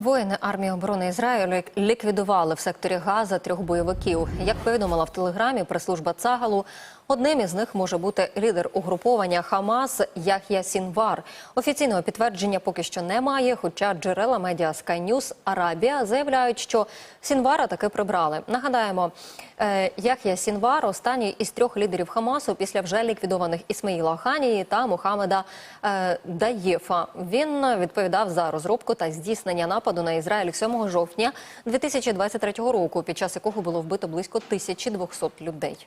Воїни армії оборони Ізраїлю ліквідували в секторі Газа трьох бойовиків. Як повідомила в телеграмі прес-служба Цагалу, одним із них може бути лідер угруповання Хамас Ях'я Сінвар. Офіційного підтвердження поки що немає. Хоча джерела медіа Sky News Арабія заявляють, що Сінвара таки прибрали. Нагадаємо, е, Ях'я Сінвар останній із трьох лідерів Хамасу після вже ліквідованих Ісмаїла Ханії та Мухаммеда е, Даєфа. Він відповідав за розробку та здійснення нападу на Ізраїль 7 жовтня 2023 року, під час якого було вбито близько 1200 людей.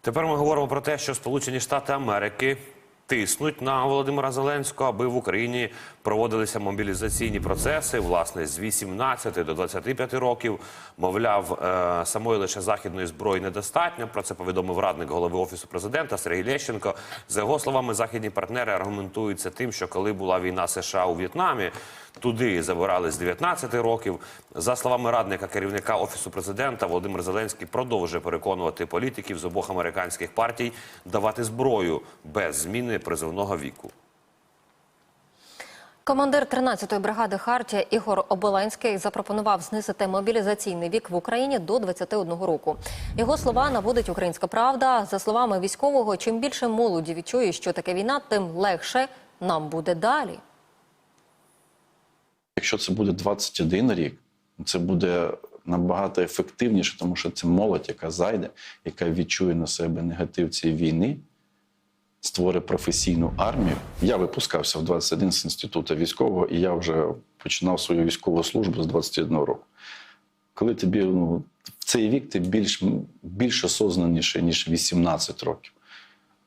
Тепер ми говоримо про те, що Сполучені Штати Америки тиснуть на Володимира Зеленського, аби в Україні проводилися мобілізаційні процеси, власне, з 18 до 25 років. Мовляв, е, самої лише західної зброї недостатньо. Про це повідомив радник голови офісу президента Сергій Лещенко. За його словами, західні партнери аргументуються тим, що коли була війна США у В'єтнамі. Туди забирали з 19 років. За словами радника керівника офісу президента, Володимир Зеленський продовжує переконувати політиків з обох американських партій давати зброю без зміни призовного віку. Командир 13-ї бригади Хартія Ігор Оболенський запропонував знизити мобілізаційний вік в Україні до 21 року. Його слова наводить українська правда. За словами військового, чим більше молоді відчує, що таке війна, тим легше нам буде далі. Якщо це буде 21 рік, це буде набагато ефективніше, тому що це молодь, яка зайде, яка відчує на себе негатив цієї війни, створить професійну армію. Я випускався в 21 з інституту військового, і я вже починав свою військову службу з 21 року. Коли тобі ну, в цей вік ти більш, більш осознаніший, ніж 18 років.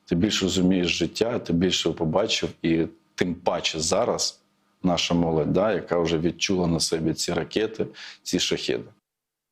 Ти більше розумієш життя, ти більше побачив, і тим паче зараз наша молодь, да, яка вже відчула на собі ці ракети, ці шахеди.